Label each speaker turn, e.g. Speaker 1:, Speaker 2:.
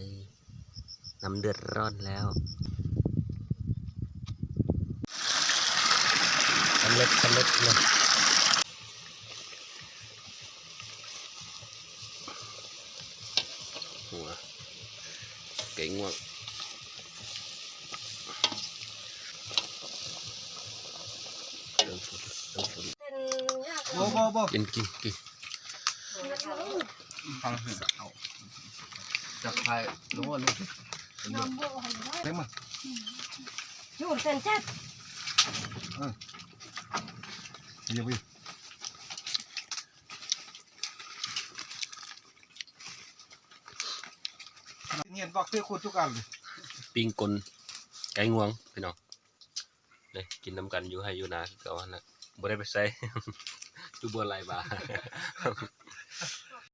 Speaker 1: ยน้ำเดือดร้อนแล้วสำเร็จสำเร็จเลยหัวไก่ง่วงเริ่มฝนเริ่มฝน
Speaker 2: โบ่บ่บ่
Speaker 1: กินกินกิน
Speaker 2: ฟังเสียง เอาจับไพ่ลงว่าลงเต็มมา
Speaker 3: อยู่เส้นจัด
Speaker 2: เดี๋ยวไปเงียบบอกเตี้ยคูทุกอันเลย
Speaker 1: ปิ้งกลไก่งวงพี่น้องเลยกินน้ำกันอยู่ให้อยู่นาคือเก่าหั่นนะบ่ได้ไปใส่ดูบัวลายบา